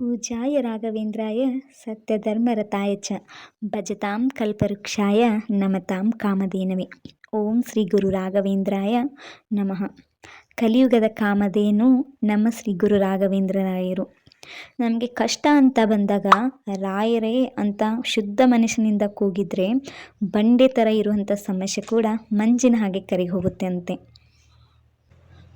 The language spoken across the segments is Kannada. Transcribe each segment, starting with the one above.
ಪೂಜ್ಯಾಯ ರಾಘವೇಂದ್ರಾಯ ಸತ್ಯಧರ್ಮರತಾಯ ಚ ಭಜತಾಂ ಕಲ್ಪವೃಕ್ಷಾಯ ನಮತಾಂ ಕಾಮಧೇನವೇ. ಓಂ ಶ್ರೀ ಗುರು ರಾಘವೇಂದ್ರಾಯ ನಮಃ. ಕಲಿಯುಗದ ಕಾಮಧೇನು ನಮ್ಮ ಶ್ರೀ ಗುರು ರಾಘವೇಂದ್ರರಾಯರು. ನಮಗೆ ಕಷ್ಟ ಅಂತ ಬಂದಾಗ ರಾಯರೇ ಅಂತ ಶುದ್ಧ ಮನಸ್ಸಿನಿಂದ ಕೂಗಿದ್ರೆ ಬಂಡೆ ಥರ ಇರುವಂಥ ಸಮಸ್ಯೆ ಕೂಡ ಮಂಜಿನ ಹಾಗೆ ಕರಿ ಹೋಗುತ್ತೆ ಅಂತೆ.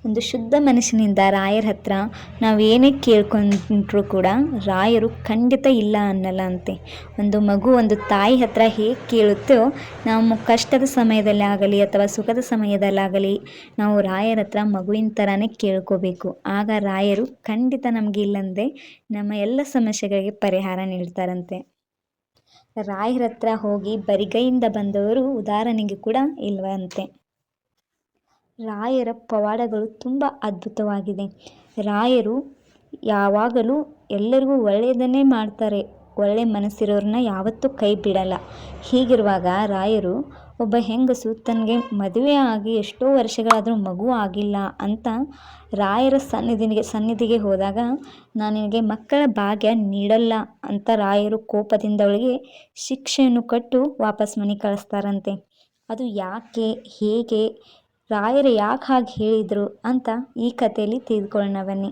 ಒಂದು ಶುದ್ಧ ಮನಸ್ಸಿನಿಂದ ರಾಯರ ಹತ್ರ ನಾವು ಏನೇ ಕೇಳ್ಕೊಂಡ್ರೂ ಕೂಡ ರಾಯರು ಖಂಡಿತ ಇಲ್ಲ ಅನ್ನಲ್ಲ ಅಂತೆ. ಒಂದು ಮಗು ಒಂದು ತಾಯಿ ಹತ್ರ ಹೇಗೆ ಕೇಳುತ್ತೋ ನಾವು ಕಷ್ಟದ ಸಮಯದಲ್ಲಿ ಆಗಲಿ ಅಥವಾ ಸುಖದ ಸಮಯದಲ್ಲಾಗಲಿ ನಾವು ರಾಯರ ಹತ್ರ ಮಗುವಿನ ಥರನೇ ಕೇಳ್ಕೋಬೇಕು. ಆಗ ರಾಯರು ಖಂಡಿತ ನಮಗೆ ಇಲ್ಲಂದೆ ನಮ್ಮ ಎಲ್ಲ ಸಮಸ್ಯೆಗಳಿಗೆ ಪರಿಹಾರ ನೀಡ್ತಾರಂತೆ. ರಾಯರ ಹತ್ರ ಹೋಗಿ ಬರಿಗೈಯಿಂದ ಬಂದವರು ಉದಾಹರಣೆಗೆ ಕೂಡ ಇಲ್ವಂತೆ. ರಾಯರ ಪವಾಡಗಳು ತುಂಬ ಅದ್ಭುತವಾಗಿದೆ. ರಾಯರು ಯಾವಾಗಲೂ ಎಲ್ಲರಿಗೂ ಒಳ್ಳೆಯದನ್ನೇ ಮಾಡ್ತಾರೆ. ಒಳ್ಳೆಯ ಮನಸ್ಸಿರೋರನ್ನ ಯಾವತ್ತೂ ಕೈ ಬಿಡಲ್ಲ. ಹೀಗಿರುವಾಗ ರಾಯರು, ಒಬ್ಬ ಹೆಂಗಸು ತನಗೆ ಮದುವೆ ಆಗಿ ಎಷ್ಟೋ ವರ್ಷಗಳಾದರೂ ಮಗು ಆಗಿಲ್ಲ ಅಂತ ರಾಯರ ಸನ್ನಿಧಿಗೆ ಸನ್ನಿಧಿಗೆ ಹೋದಾಗ, ನಾನು ನಿನಗೆ ಮಕ್ಕಳ ಭಾಗ್ಯ ನೀಡಲ್ಲ ಅಂತ ರಾಯರು ಕೋಪದಿಂದ ಅವಳಿಗೆ ಶಿಕ್ಷೆಯನ್ನು ಕೊಟ್ಟು ವಾಪಸ್ ಮನೆ ಕಳಿಸ್ತಾರಂತೆ. ಅದು ಯಾಕೆ, ಹೇಗೆ ರಾಯರು ಯಾಕೆ ಹಾಗೆ ಹೇಳಿದರು ಅಂತ ಈ ಕಥೆಯಲ್ಲಿ ತಿಳ್ಕೊಳ್ಳೋಣ ಬನ್ನಿ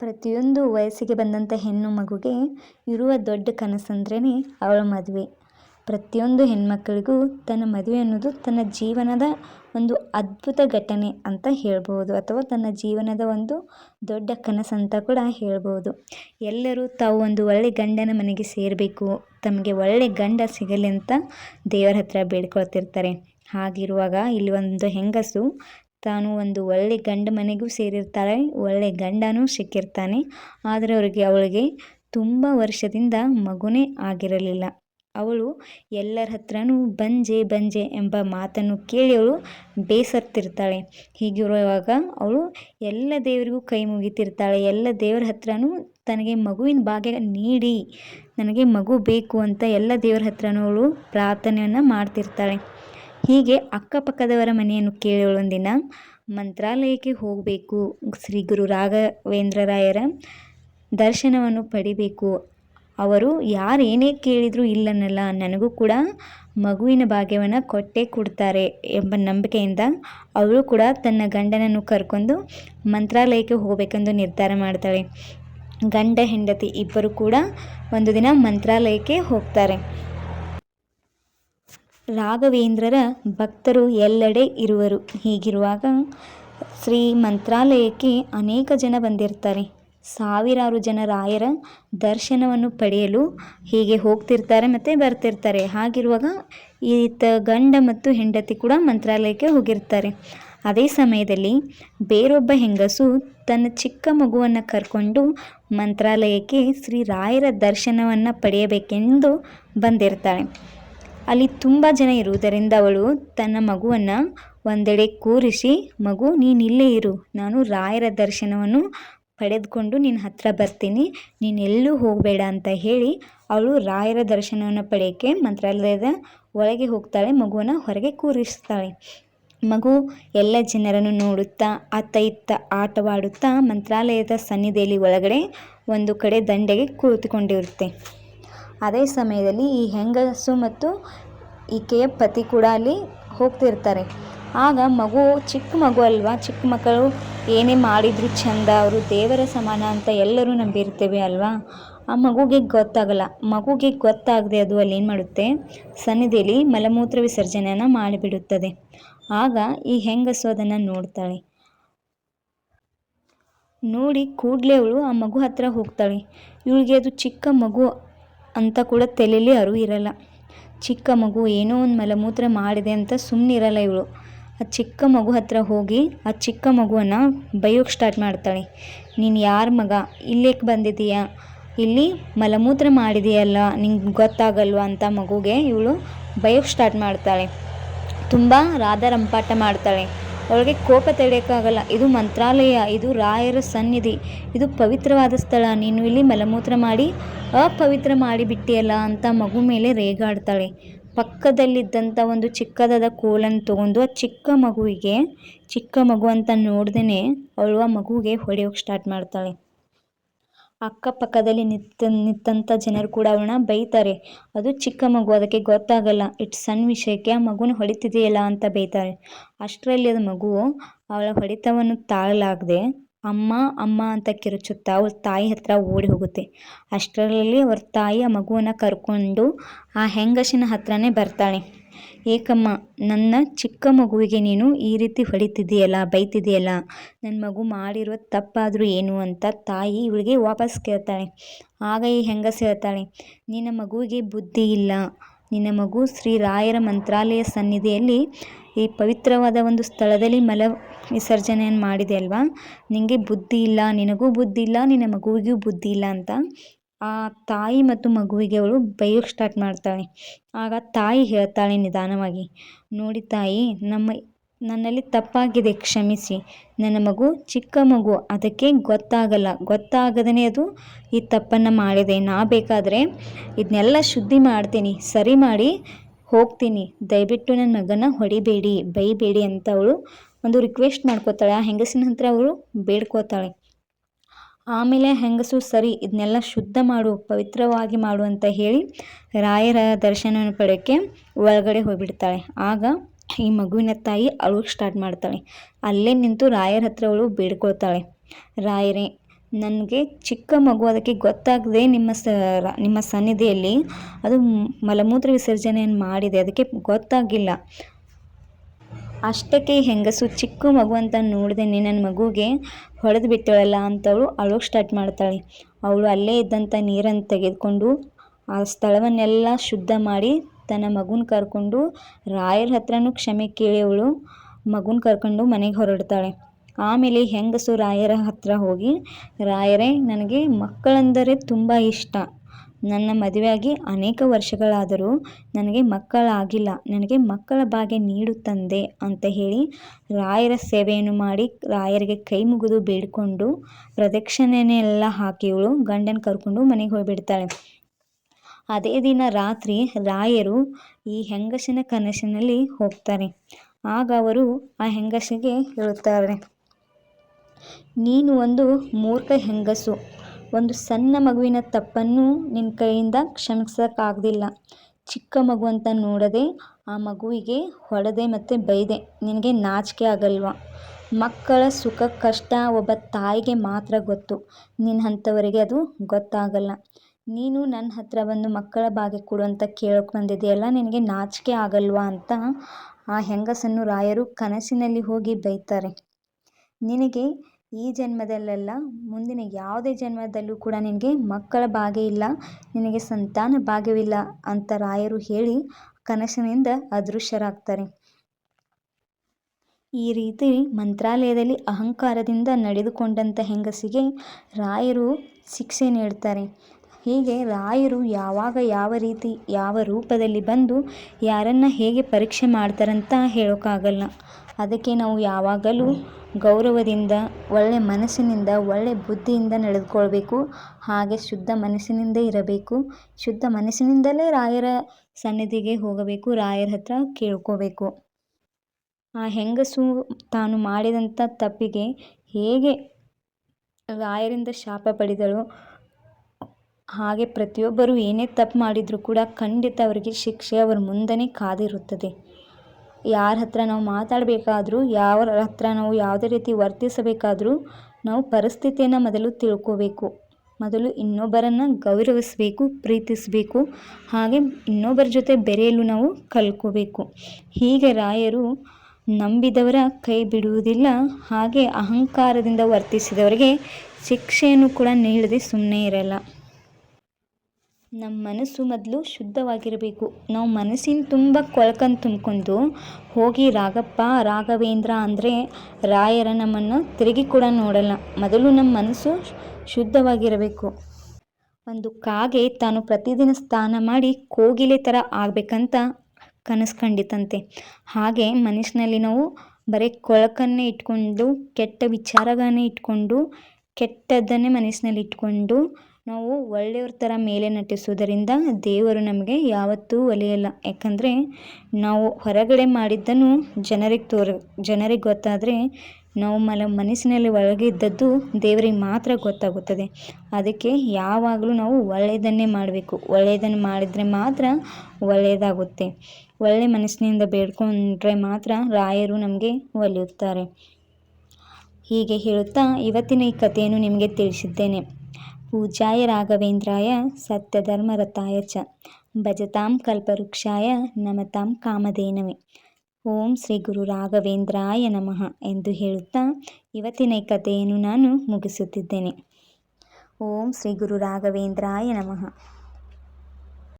ಪ್ರತಿಯೊಂದು ವಯಸ್ಸಿಗೆ ಬಂದಂಥ ಹೆಣ್ಣು ಮಗುಗೆ ಇರುವ ದೊಡ್ಡ ಕನಸಂದ್ರೇ ಅವಳ ಮದುವೆ. ಪ್ರತಿಯೊಂದು ಹೆಣ್ಮಕ್ಳಿಗೂ ತನ್ನ ಮದುವೆ ಅನ್ನೋದು ತನ್ನ ಜೀವನದ ಒಂದು ಅದ್ಭುತ ಘಟನೆ ಅಂತ ಹೇಳ್ಬೋದು ಅಥವಾ ತನ್ನ ಜೀವನದ ಒಂದು ದೊಡ್ಡ ಕನಸಂತ ಕೂಡ ಹೇಳ್ಬೋದು. ಎಲ್ಲರೂ ತಾವು ಒಂದು ಒಳ್ಳೆ ಗಂಡನ ಮನೆಗೆ ಸೇರಬೇಕು, ತಮಗೆ ಒಳ್ಳೆ ಗಂಡ ಸಿಗಲಿ ಅಂತ ದೇವರ ಹತ್ರ ಬೇಡ್ಕೊಳ್ತಿರ್ತಾರೆ. ಹಾಗಿರುವಾಗ ಇಲ್ಲಿ ಒಂದು ಹೆಂಗಸು, ತಾನು ಒಂದು ಒಳ್ಳೆ ಗಂಡ ಮನೆಗೂ ಸೇರಿರ್ತಾಳೆ, ಒಳ್ಳೆ ಗಂಡನೂ ಸಿಕ್ಕಿರ್ತಾನೆ, ಆದರೆ ಅವರಿಗೆ ಅವಳಿಗೆ ತುಂಬ ವರ್ಷದಿಂದ ಮಗುನೇ ಆಗಿರಲಿಲ್ಲ. ಅವಳು ಎಲ್ಲರ ಹತ್ರನೂ ಬಂಜೆ ಬಂಜೆ ಎಂಬ ಮಾತನ್ನು ಕೇಳಿ ಅವಳು ಬೇಸರ್ತಿರ್ತಾಳೆ. ಹೀಗಿರುವಾಗ ಅವಳು ಎಲ್ಲ ದೇವರಿಗೂ ಕೈ ಮುಗಿತಿರ್ತಾಳೆ, ಎಲ್ಲ ದೇವರ ಹತ್ರನೂ ತನಗೆ ಮಗುವಿನ ಭಾಗ್ಯ ನೀಡಿ, ನನಗೆ ಮಗು ಬೇಕು ಅಂತ ಎಲ್ಲ ದೇವರ ಹತ್ರನೂ ಅವಳು ಪ್ರಾರ್ಥನೆಯನ್ನು ಮಾಡ್ತಿರ್ತಾಳೆ. ಹೀಗೆ ಅಕ್ಕಪಕ್ಕದವರ ಮನೆಯನ್ನು ಕೇಳುವ ಒಂದಿನ ಮಂತ್ರಾಲಯಕ್ಕೆ ಹೋಗಬೇಕು. ಶ್ರೀ ಗುರು ರಾಘವೇಂದ್ರರಾಯರ ದರ್ಶನವನ್ನು ಪಡಿಬೇಕು. ಅವರು ಯಾರು ಏನೇ ಕೇಳಿದರೂ ನನಗೂ ಕೂಡ ಮಗುವಿನ ಭಾಗ್ಯವನ್ನು ಕೊಟ್ಟೇ ಕೊಡ್ತಾರೆ ಎಂಬ ನಂಬಿಕೆಯಿಂದ ಅವಳು ಕೂಡ ತನ್ನ ಗಂಡನನ್ನು ಕರ್ಕೊಂಡು ಮಂತ್ರಾಲಯಕ್ಕೆ ಹೋಗಬೇಕೆಂದು ನಿರ್ಧಾರ ಮಾಡ್ತಾಳೆ. ಗಂಡ, ಹೆಂಡತಿ ಇಬ್ಬರು ಕೂಡ ಒಂದು ದಿನ ಮಂತ್ರಾಲಯಕ್ಕೆ ಹೋಗ್ತಾರೆ. ರಾಘವೇಂದ್ರರ ಭಕ್ತರು ಎಲ್ಲೆಡೆ ಇರುವರು. ಹೀಗಿರುವಾಗ ಶ್ರೀ ಮಂತ್ರಾಲಯಕ್ಕೆ ಅನೇಕ ಜನ ಬಂದಿರ್ತಾರೆ. ಸಾವಿರಾರು ಜನ ರಾಯರ ದರ್ಶನವನ್ನು ಪಡೆಯಲು ಹೀಗೆ ಹೋಗ್ತಿರ್ತಾರೆ ಮತ್ತು ಬರ್ತಿರ್ತಾರೆ. ಹಾಗಿರುವಾಗ ಈತ ಗಂಡ ಮತ್ತು ಹೆಂಡತಿ ಕೂಡ ಮಂತ್ರಾಲಯಕ್ಕೆ ಹೋಗಿರ್ತಾರೆ. ಅದೇ ಸಮಯದಲ್ಲಿ ಬೇರೊಬ್ಬ ಹೆಂಗಸು ತನ್ನ ಚಿಕ್ಕ ಮಗುವನ್ನು ಕರ್ಕೊಂಡು ಮಂತ್ರಾಲಯಕ್ಕೆ ಶ್ರೀ ರಾಯರ ದರ್ಶನವನ್ನು ಪಡೆಯಬೇಕೆಂದು ಬಂದಿರ್ತಾಳೆ. ಅಲ್ಲಿ ತುಂಬ ಜನ ಇರುವುದರಿಂದ ಅವಳು ತನ್ನ ಮಗುವನ್ನು ಒಂದೆಡೆ ಕೂರಿಸಿ, ಮಗು, ನೀನು ಇಲ್ಲೇ ಇರು. ನಾನು ರಾಯರ ದರ್ಶನವನ್ನು ಪಡೆದುಕೊಂಡು ನಿನ್ನ ಹತ್ರ ಬರ್ತೀನಿ. ನೀನು ಎಲ್ಲೂ ಹೋಗಬೇಡ ಅಂತ ಹೇಳಿ ಅವಳು ರಾಯರ ದರ್ಶನವನ್ನು ಪಡೆಯೋಕ್ಕೆ ಮಂತ್ರಾಲಯದ ಒಳಗೆ ಹೋಗ್ತಾಳೆ, ಮಗುವನ್ನು ಹೊರಗೆ ಕೂರಿಸ್ತಾಳೆ. ಮಗು ಎಲ್ಲ ಜನರನ್ನು ನೋಡುತ್ತಾ, ಅತ್ತ ಇತ್ತ ಆಟವಾಡುತ್ತಾ ಮಂತ್ರಾಲಯದ ಸನ್ನಿಧಿಯಲ್ಲಿ ಒಳಗಡೆ ಒಂದು ಕಡೆ ದಂಡೆಗೆ ಕುಳಿತುಕೊಂಡಿರುತ್ತೆ. ಅದೇ ಸಮಯದಲ್ಲಿ ಈ ಹೆಂಗಸು ಮತ್ತು ಈಕೆಯ ಪತಿ ಕೂಡ ಅಲ್ಲಿ ಹೋಗ್ತಿರ್ತಾರೆ. ಆಗ ಮಗು, ಚಿಕ್ಕ ಮಗು ಅಲ್ವಾ? ಚಿಕ್ಕ ಮಕ್ಕಳು ಏನೇ ಮಾಡಿದ್ರು ಚೆಂದ, ಅವರು ದೇವರ ಸಮಾನ ಅಂತ ಎಲ್ಲರೂ ನಂಬಿರ್ತೇವೆ ಅಲ್ವಾ? ಆ ಮಗುಗೆ ಗೊತ್ತಾಗಲ್ಲ. ಮಗುಗೆ ಗೊತ್ತಾಗದೆ ಅದು ಅಲ್ಲಿ ಏನು ಮಾಡುತ್ತೆ? ಸನ್ನಿಧಿಯಲ್ಲಿ ಮಲಮೂತ್ರ ವಿಸರ್ಜನೆಯನ್ನು ಮಾಡಿಬಿಡುತ್ತದೆ. ಆಗ ಈ ಹೆಂಗಸು ಅದನ್ನು ನೋಡ್ತಾಳೆ. ನೋಡಿ ಕೂಡಲೇ ಅವಳು ಆ ಮಗು ಹತ್ರ ಹೋಗ್ತಾಳೆ. ಇವಳಿಗೆ ಅದು ಚಿಕ್ಕ ಮಗು ಅಂತ ಕೂಡ ತಲೆಯಲ್ಲಿ ಅರಿವು ಇರಲ್ಲ. ಚಿಕ್ಕ ಮಗು ಏನೋ ಒಂದು ಮಲಮೂತ್ರ ಮಾಡಿದೆ ಅಂತ ಸುಮ್ಮನಿರಲ್ಲ ಇವಳು. ಆ ಚಿಕ್ಕ ಮಗು ಹತ್ರ ಹೋಗಿ ಆ ಚಿಕ್ಕ ಮಗುವನ್ನು ಬೈಯೋಕ್ಕೆ ಸ್ಟಾರ್ಟ್ ಮಾಡ್ತಾಳೆ. ನೀನು ಯಾರ ಮಗ? ಇಲ್ಲೇಕೆ ಬಂದಿದ್ದೀಯಾ? ಇಲ್ಲಿ ಮಲಮೂತ್ರ ಮಾಡಿದೆಯಲ್ಲ, ನಿಂಗೆ ಗೊತ್ತಾಗಲ್ವ? ಅಂತ ಮಗುಗೆ ಇವಳು ಬೈಯೋಕ್ಕೆ ಸ್ಟಾರ್ಟ್ ಮಾಡ್ತಾಳೆ. ತುಂಬ ರಾಧಾರಂಪಾಟ ಮಾಡ್ತಾಳೆ. ಅವಳಿಗೆ ಕೋಪ ತಡೆಯೋಕ್ಕಾಗಲ್ಲ ಇದು ಮಂತ್ರಾಲಯ, ಇದು ರಾಯರ ಸನ್ನಿಧಿ, ಇದು ಪವಿತ್ರವಾದ ಸ್ಥಳ. ನೀನು ಇಲ್ಲಿ ಮಲಮೂತ್ರ ಮಾಡಿ, ಅಪವಿತ್ರ ಮಾಡಿಬಿಟ್ಟಿಯಲ್ಲ ಅಂತ ಮಗು ಮೇಲೆ ರೇಗಾಡ್ತಾಳೆ. ಪಕ್ಕದಲ್ಲಿದ್ದಂಥ ಒಂದು ಚಿಕ್ಕದಾದ ಕೋಲನ್ನು ತೊಗೊಂಡು ಆ ಚಿಕ್ಕ ಮಗುವಿಗೆ, ಚಿಕ್ಕ ಮಗು ಅಂತ ನೋಡ್ದೇ ಅವಳು ಆ ಮಗುವಿಗೆ ಹೊಡೆಯೋಕ್ಕೆ ಸ್ಟಾರ್ಟ್ ಮಾಡ್ತಾಳೆ. ಅಕ್ಕಪಕ್ಕದಲ್ಲಿ ನಿಂತ ನಿಂತಂಥ ಜನರು ಕೂಡ ಅವಳನ್ನ ಬೈತಾರೆ. ಅದು ಚಿಕ್ಕ ಮಗು, ಅದಕ್ಕೆ ಗೊತ್ತಾಗಲ್ಲ. ಇಟ್ ಸಣ್ಣ ವಿಷಯಕ್ಕೆ ಆ ಮಗುನ ಹೊಡಿತಿದೆಯಲ್ಲ ಅಂತ ಬೈತಾರೆ. ಅಷ್ಟರಲ್ಲಿ ಅದು ಮಗು ಅವಳ ಹೊಡೆತವನ್ನು ತಾಳಲಾಗದೆ ಅಮ್ಮ ಅಮ್ಮ ಅಂತ ಕಿರುಚುತ್ತಾ ಅವ್ರ ತಾಯಿ ಹತ್ರ ಓಡಿ ಹೋಗುತ್ತೆ. ಅಷ್ಟರಲ್ಲಿ ಅವ್ರ ತಾಯಿ ಆ ಮಗುವನ್ನು ಕರ್ಕೊಂಡು ಆ ಹೆಂಗಸಿನ ಹತ್ರನೇ ಬರ್ತಾಳೆ. ಏಕಮ್ಮ, ನನ್ನ ಚಿಕ್ಕ ಮಗುವಿಗೆ ನೀನು ಈ ರೀತಿ ಹೊಡಿತಿದೆಯಲ್ಲ ಬೈತಿದೆಯಲ್ಲ ನನ್ನ ಮಗು ಮಾಡಿರುವ ತಪ್ಪಾದರೂ ಏನು ಅಂತ ತಾಯಿ ಇವಳಿಗೆ ವಾಪಸ್ ಕೇಳ್ತಾಳೆ. ಆಗ ಈ ಹೆಂಗಸು ಹೇಳ್ತಾಳೆ, ನಿನ್ನ ಮಗುವಿಗೆ ಬುದ್ಧಿ ಇಲ್ಲ. ನಿನ್ನ ಮಗು ಶ್ರೀ ರಾಯರ ಮಂತ್ರಾಲಯ ಸನ್ನಿಧಿಯಲ್ಲಿ ಈ ಪವಿತ್ರವಾದ ಒಂದು ಸ್ಥಳದಲ್ಲಿ ಮಲ ವಿಸರ್ಜನೆಯನ್ನು ಮಾಡಿದೆ ಅಲ್ವಾ? ನಿನಗೆ ಬುದ್ಧಿ ಇಲ್ಲ, ನಿನಗೂ ಬುದ್ಧಿ ಇಲ್ಲ, ನಿನ್ನ ಮಗುವಿಗೂ ಬುದ್ಧಿ ಇಲ್ಲ ಅಂತ. ಆ ತಾಯಿ ಮತ್ತು ಮಗುವಿಗೆ ಅವಳು ಬೈಯೋಕ್ಕೆ ಸ್ಟಾರ್ಟ್ ಮಾಡ್ತಾಳೆ. ಆಗ ತಾಯಿ ಹೇಳ್ತಾಳೆ ನಿಧಾನವಾಗಿ, ನೋಡಿ ತಾಯಿ, ನಮ್ಮ ನನ್ನಲ್ಲಿ ತಪ್ಪಾಗಿದೆ, ಕ್ಷಮಿಸಿ. ನನ್ನ ಮಗು ಚಿಕ್ಕ ಮಗು, ಅದಕ್ಕೆ ಗೊತ್ತಾಗಲ್ಲ. ಗೊತ್ತಾಗದೇ ಅದು ಈ ತಪ್ಪನ್ನು ಮಾಡಿದೆ. ನಾ ಬೇಕಾದರೆ ಇದನ್ನೆಲ್ಲ ಶುದ್ಧಿ ಮಾಡ್ತೀನಿ. ಸರಿ ಮಾಡಿ ಹೋಗ್ತೀನಿ. ದಯವಿಟ್ಟು ನನ್ನ ಮಗನ ಹೊಡಿಬೇಡಿ, ಬೈಬೇಡಿ ಅಂತ ಅವಳು ಒಂದು ರಿಕ್ವೆಸ್ಟ್ ಮಾಡ್ಕೋತಾಳೆ. ಆ ಹೆಂಗಸಿನ ಹತ್ರ ಅವಳು ಬೇಡ್ಕೋತಾಳೆ. ಆಮೇಲೆ ಹೆಂಗಸು, ಸರಿ ಇದನ್ನೆಲ್ಲ ಶುದ್ಧ ಮಾಡು, ಪವಿತ್ರವಾಗಿ ಮಾಡು ಅಂತ ಹೇಳಿ ರಾಯರ ದರ್ಶನವನ್ನು ಪಡೆಯೋಕ್ಕೆ ಒಳಗಡೆ ಹೋಗಿಬಿಡ್ತಾಳೆ. ಆಗ ಈ ಮಗುವಿನ ತಾಯಿ ಅಳೋಕ್ಕೆ ಸ್ಟಾರ್ಟ್ ಮಾಡ್ತಾಳೆ. ಅಲ್ಲೇ ನಿಂತು ರಾಯರ ಹತ್ರ ಅವಳು ಬೇಡ್ಕೊಳ್ತಾಳೆ ರಾಯರೇ ನನಗೆ ಚಿಕ್ಕ ಮಗು, ಅದಕ್ಕೆ ಗೊತ್ತಾಗದೆ ನಿಮ್ಮ ಸ, ನಿಮ್ಮ ಸನ್ನಿಧಿಯಲ್ಲಿ ಅದು ಮಲಮೂತ್ರ ವಿಸರ್ಜನೆಯನ್ನು ಮಾಡಿದೆ, ಅದಕ್ಕೆ ಗೊತ್ತಾಗಿಲ್ಲ. ಅಷ್ಟಕ್ಕೆ ಹೆಂಗಸು ಚಿಕ್ಕ ಮಗು ಅಂತ ನೋಡಿದೆ ನನ್ನ ಮಗುಗೆ ಹೊಡೆದು ಬಿಟ್ಟಳಲ್ಲ ಅಂತವಳು ಅಳೋಕ್ ಸ್ಟಾರ್ಟ್ ಮಾಡ್ತಾಳೆ. ಅವಳು ಅಲ್ಲೇ ಇದ್ದಂಥ ನೀರನ್ನು ತೆಗೆದುಕೊಂಡು ಆ ಸ್ಥಳವನ್ನೆಲ್ಲ ಶುದ್ಧ ಮಾಡಿ ತನ್ನ ಮಗುನ ಕರ್ಕೊಂಡು ರಾಯರ ಹತ್ರನೂ ಕ್ಷಮೆ ಕೇಳಿ ಅವಳು ಮಗುನ ಕರ್ಕೊಂಡು ಮನೆಗೆ ಹೊರಡ್ತಾಳೆ. ಆಮೇಲೆ ಹೆಂಗಸು ರಾಯರ ಹತ್ರ ಹೋಗಿ, ರಾಯರೇ, ನನಗೆ ಮಕ್ಕಳೆಂದರೆ ತುಂಬ ಇಷ್ಟ. ನನ್ನ ಮದುವೆಯಾಗಿ ಅನೇಕ ವರ್ಷಗಳಾದರೂ ನನಗೆ ಮಕ್ಕಳಾಗಿಲ್ಲ. ನನಗೆ ಮಕ್ಕಳ ಭಾಗ್ಯ ನೀಡು ತಂದೆ ಅಂತ ಹೇಳಿ ರಾಯರ ಸೇವೆಯನ್ನು ಮಾಡಿ ರಾಯರಿಗೆ ಕೈ ಮುಗಿದು ಬೇಡಿಕೊಂಡು ಪ್ರದಕ್ಷಿಣೆನೆಲ್ಲ ಹಾಕಿ ಇವಳು ಗಂಡನ ಕರ್ಕೊಂಡು ಮನೆಗೆ ಹೋಗಿಬಿಡ್ತಾಳೆ. ಅದೇ ದಿನ ರಾತ್ರಿ ರಾಯರು ಈ ಹೆಂಗಸಿನ ಕನಸಿನಲ್ಲಿ ಹೋಗ್ತಾರೆ. ಆಗ ಅವರು ಆ ಹೆಂಗಸಿಗೆ ಹೇಳುತ್ತಾರೆ ನೀನು ಒಂದು ಮೂರ್ಖ ಹೆಂಗಸು. ಒಂದು ಸಣ್ಣ ಮಗುವಿನ ತಪ್ಪನ್ನು ನಿನ್ನ ಕೈಯಿಂದ ಕ್ಷಮಿಸೋಕ್ಕಾಗಲಿಲ್ಲ ಚಿಕ್ಕ ಮಗು ಅಂತ ನೋಡದೆ ಆ ಮಗುವಿಗೆ ಹೊಡೆದೆ ಮತ್ತು ಬೈದೆ. ನಿನಗೆ ನಾಚಿಕೆ ಆಗಲ್ವಾ? ಮಕ್ಕಳ ಸುಖ, ಕಷ್ಟ ಒಬ್ಬ ತಾಯಿಗೆ ಮಾತ್ರ ಗೊತ್ತು. ನಿನ್ನ ಅಂಥವರಿಗೆ ಅದು ಗೊತ್ತಾಗಲ್ಲ. ನೀನು ನನ್ನ ಹತ್ರ ಬಂದು ಮಕ್ಕಳ ಬಾಗಿ ಕೊಡು ಅಂತ ಕೇಳೋಕೆ ಬಂದಿದೆಯಲ್ಲ ನಿನಗೆ ನಾಚಿಕೆ ಆಗಲ್ವಾ ಅಂತ ಆ ಹೆಂಗಸನ್ನು ರಾಯರು ಕನಸಿನಲ್ಲಿ ಹೋಗಿ ಬೈತಾರೆ. ನಿನಗೆ ಈ ಜನ್ಮದಲ್ಲೆಲ್ಲ ಮುಂದಿನ ಯಾವುದೇ ಜನ್ಮದಲ್ಲೂ ಕೂಡ ನಿನಗೆ ಮಕ್ಕಳ ಭಾಗ್ಯ ಇಲ್ಲ, ನಿನಗೆ ಸಂತಾನ ಭಾಗ್ಯವಿಲ್ಲ ಅಂತ ರಾಯರು ಹೇಳಿ ಕನಸಿನಿಂದ ಅದೃಶ್ಯರಾಗ್ತಾರೆ. ಈ ರೀತಿ ಮಂತ್ರಾಲಯದಲ್ಲಿ ಅಹಂಕಾರದಿಂದ ನಡೆದುಕೊಂಡಂಥ ಹೆಂಗಸಿಗೆ ರಾಯರು ಶಿಕ್ಷೆ ನೀಡ್ತಾರೆ. ಹೀಗೆ ರಾಯರು ಯಾವಾಗ ಯಾವ ರೀತಿ, ಯಾವ ರೂಪದಲ್ಲಿ ಬಂದು ಯಾರನ್ನು ಹೇಗೆ ಪರೀಕ್ಷೆ ಮಾಡ್ತಾರಂತ ಹೇಳೋಕ್ಕಾಗಲ್ಲ ಅದಕ್ಕೆ ನಾವು ಯಾವಾಗಲೂ ಗೌರವದಿಂದ ಒಳ್ಳೆಯ ಮನಸ್ಸಿನಿಂದ ಒಳ್ಳೆಯ ಬುದ್ಧಿಯಿಂದ ನಡೆದುಕೊಳ್ಬೇಕು. ಹಾಗೆ ಶುದ್ಧ ಮನಸ್ಸಿನಿಂದ ಇರಬೇಕು. ಶುದ್ಧ ಮನಸ್ಸಿನಿಂದಲೇ ರಾಯರ ಸನ್ನಿಧಿಗೆ ಹೋಗಬೇಕು, ರಾಯರ ಹತ್ರ ಕೇಳ್ಕೋಬೇಕು. ಆ ಹೆಂಗಸು ತಾನು ಮಾಡಿದಂಥ ತಪ್ಪಿಗೆ ಹೇಗೆ ರಾಯರಿಂದ ಶಾಪ ಪಡೆದಳು ಹಾಗೆ ಪ್ರತಿಯೊಬ್ಬರು ಏನೇ ತಪ್ಪು ಮಾಡಿದರೂ ಕೂಡ ಖಂಡಿತ ಅವರಿಗೆ ಶಿಕ್ಷೆ ಅವರ ಮುಂದೆನೇ ಕಾದಿರುತ್ತದೆ. ಯಾರ ಹತ್ರ ನಾವು ಮಾತಾಡಬೇಕಾದ್ರೂ ಯಾರ ಹತ್ರ ನಾವು ಯಾವುದೇ ರೀತಿ ವರ್ತಿಸಬೇಕಾದರೂ ನಾವು ಪರಿಸ್ಥಿತಿಯನ್ನು ಮೊದಲು ತಿಳ್ಕೋಬೇಕು. ಮೊದಲು ಇನ್ನೊಬ್ಬರನ್ನು ಗೌರವಿಸಬೇಕು, ಪ್ರೀತಿಸಬೇಕು, ಹಾಗೆ ಇನ್ನೊಬ್ಬರ ಜೊತೆ ಬೆರೆಯಲು ನಾವು ಕಲ್ಕೋಬೇಕು ಹೀಗೆ ರಾಯರು ನಂಬಿದವರ ಕೈ ಬಿಡುವುದಿಲ್ಲ, ಹಾಗೆ ಅಹಂಕಾರದಿಂದ ವರ್ತಿಸಿದವರಿಗೆ ಶಿಕ್ಷೆಯನ್ನು ಕೂಡ ನೀಡದೆ ಸುಮ್ಮನೆ ಇರಲ್ಲ. ನಮ್ಮ ಮನಸ್ಸು ಮೊದಲು ಶುದ್ಧವಾಗಿರಬೇಕು. ನಾವು ಮನಸ್ಸಿನ ತುಂಬ ಕೊಳಕನ್ನು ತುಂಬಿಕೊಂಡು ಹೋಗಿ ರಾಗಪ್ಪ, ರಾಘವೇಂದ್ರ ಅಂದರೆ ರಾಯರ ನಮ್ಮನ್ನು ತಿರುಗಿ ಕೂಡ ನೋಡಲ್ಲ. ಮೊದಲು ನಮ್ಮ ಮನಸ್ಸು ಶುದ್ಧವಾಗಿರಬೇಕು. ಒಂದು ಕಾಗೆ ತಾನು ಪ್ರತಿದಿನ ಸ್ನಾನ ಮಾಡಿ ಕೋಗಿಲೆ ಥರ ಆಗಬೇಕಂತ ಕನಸು ಕಂಡಿತಂತೆ. ಹಾಗೆ ಮನಸ್ಸಿನಲ್ಲಿ ನಾವು ಬರೀ ಕೊಳಕನ್ನೇ ಇಟ್ಕೊಂಡು, ಕೆಟ್ಟ ವಿಚಾರಗಳನ್ನೇ ಇಟ್ಕೊಂಡು, ಕೆಟ್ಟದ್ದನ್ನೇ ಮನಸ್ಸಿನಲ್ಲಿ ಇಟ್ಕೊಂಡು ನಾವು ಒಳ್ಳೆಯವ್ರ ಥರ ಮೇಲೆ ನಟಿಸುವುದರಿಂದ ದೇವರು ನಮಗೆ ಯಾವತ್ತೂ ಒಲಿಯಲ್ಲ. ಯಾಕಂದರೆ ನಾವು ಹೊರಗಡೆ ಮಾಡಿದ್ದನ್ನು ಜನರಿಗೆ ತೋರ, ಜನರಿಗೆ ಗೊತ್ತಾದರೆ ನಾವು ಮಲ, ಮನಸ್ಸಿನಲ್ಲಿ ಒಳಗಿದ್ದದ್ದು ದೇವರಿಗೆ ಮಾತ್ರ ಗೊತ್ತಾಗುತ್ತದೆ. ಅದಕ್ಕೆ ಯಾವಾಗಲೂ ನಾವು ಒಳ್ಳೆಯದನ್ನೇ ಮಾಡಬೇಕು. ಒಳ್ಳೆಯದನ್ನು ಮಾಡಿದರೆ ಮಾತ್ರ ಒಳ್ಳೆಯದಾಗುತ್ತೆ. ಒಳ್ಳೆ ಮನಸ್ಸಿನಿಂದ ಬೇಡ್ಕೊಂಡ್ರೆ ಮಾತ್ರ ರಾಯರು ನಮಗೆ ಒಲಿಯುತ್ತಾರೆ. ಹೀಗೆ ಹೇಳುತ್ತಾ ಇವತ್ತಿನ ಈ ಕಥೆಯನ್ನು ನಿಮಗೆ ತಿಳಿಸಿದ್ದೇನೆ. ಪೂಜಾಯ ರಾಘವೇಂದ್ರಾಯ ಸತ್ಯಧರ್ಮರತಾಯ ಚ. ಭಜತಾಂ ಕಲ್ಪವೃಕ್ಷಾಯ ನಮತಾಂ ಕಾಮಧೇನವೆ. ಓಂ ಶ್ರೀ ಗುರು ರಾಘವೇಂದ್ರಾಯ ನಮಃ ಎಂದು ಹೇಳುತ್ತಾ ಇವತ್ತಿನ ಕಥೆಯನ್ನು ನಾನು ಮುಗಿಸುತ್ತಿದ್ದೇನೆ. ಓಂ ಶ್ರೀ ಗುರು ರಾಘವೇಂದ್ರಾಯ ನಮಃ.